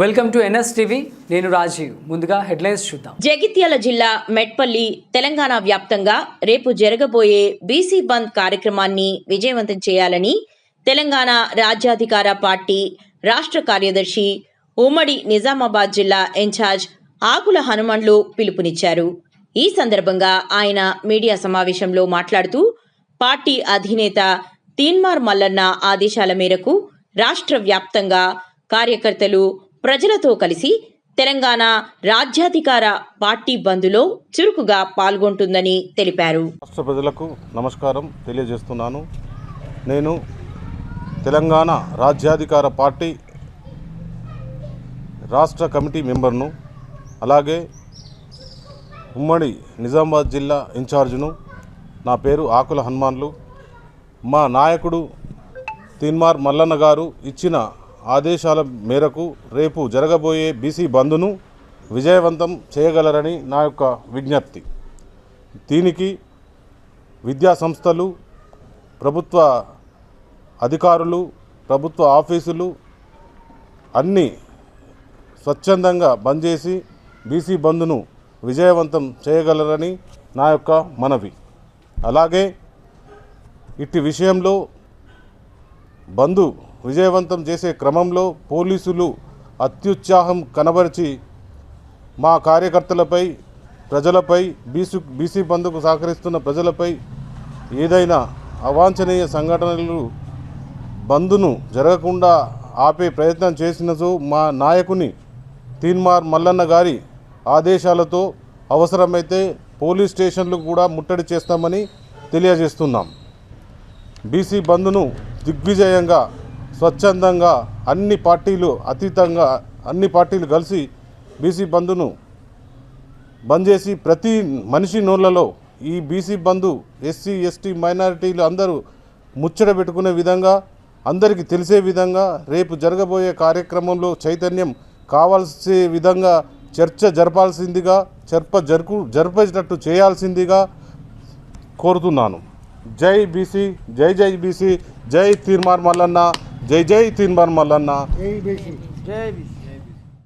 Welcome to NS TV నేను రాజీవ్. ముందుగా headlines చూద్దాం. జగిత్యాల జిల్లా మెట్పల్లి తెలంగాణ వ్యాప్తంగా రేపు జరగబోయే బీసీ బంద్ కార్యక్రమాన్ని విజయవంతం చేయాలని తెలంగాణ రాజ్యాధికార పార్టీ రాష్ట్ర కార్యదర్శి ఉమ్మడి నిజామాబాద్ జిల్లా ఇన్ఛార్జ్ ఆకుల హనుమన్లు పిలుపునిచ్చారు. ఈ సందర్భంగా ఆయన మీడియా సమావేశంలో మాట్లాడుతూ పార్టీ అధినేత తీన్మార్ మల్లన్న ఆదేశాల మేరకు రాష్ట్ర వ్యాప్తంగా కార్యకర్తలు ప్రజలతో కలిసి తెలంగాణ రాజ్యాధికార పార్టీ బంద్లో చురుకుగా పాల్గొంటుందని తెలిపారు. రాష్ట్ర ప్రజలకు నమస్కారం తెలియజేస్తున్నాను. నేను తెలంగాణ రాజ్యాధికార పార్టీ రాష్ట్ర కమిటీ మెంబర్ను అలాగే ఉమ్మడి నిజామాబాద్ జిల్లా ఇన్ఛార్జ్ను నా పేరు ఆకుల హనుమాన్లు. మా నాయకుడు తీన్మార్ మల్లన్న గారు ఇచ్చిన ఆదేశాల మేరకు రేపు జరగబోయే బీసీ బంద్ను విజయవంతం చేయగలరని నా యొక్క విజ్ఞప్తి. దీనికి విద్యా సంస్థలు ప్రభుత్వ అధికారులు ప్రభుత్వ ఆఫీసులు అన్నీ స్వచ్ఛందంగా బంద్ చేసి బీసీ బంద్ను విజయవంతం చేయగలరని నా యొక్క మనవి. అలాగే ఇట్టి విషయంలో బంద్ విజయవంతం చేసే క్రమంలో పోలీసులు అత్యుత్సాహం కనబరిచి మా కార్యకర్తలపై ప్రజలపై బీసు బీసీ బంధుకు సహకరిస్తున్న ప్రజలపై ఏదైనా అవాంఛనీయ సంఘటనలు బంధును జరగకుండా ఆపే ప్రయత్నం చేసినచో మా నాయకుని తీన్మార్ మల్లన్న గారి ఆదేశాలతో అవసరమైతే పోలీస్ స్టేషన్లు కూడా ముట్టడి చేస్తామని తెలియజేస్తున్నాం. బీసీ బంద్ను దిగ్విజయంగా స్వచ్ఛందంగా అన్ని పార్టీలు అతీతంగా అన్ని పార్టీలు కలిసి బీసీ బంధును బంద్ చేసి ప్రతి మనిషి నోళ్ళలో ఈ బీసీ బంధు ఎస్సీ ఎస్టీ మైనారిటీలు అందరూ ముచ్చట పెట్టుకునే విధంగా అందరికీ తెలిసే విధంగా రేపు జరగబోయే కార్యక్రమంలో చైతన్యం కావాల్సే విధంగా చర్చ జరపాల్సిందిగా చర్ప జరుపు జరిపేటట్టు చేయాల్సిందిగా కోరుతున్నాను. జై బీసీ జై జై బీసీ జై తీర్మార్ మల్లన్న. జై జై తీర్మార్ మల్లన్న జై బీసీ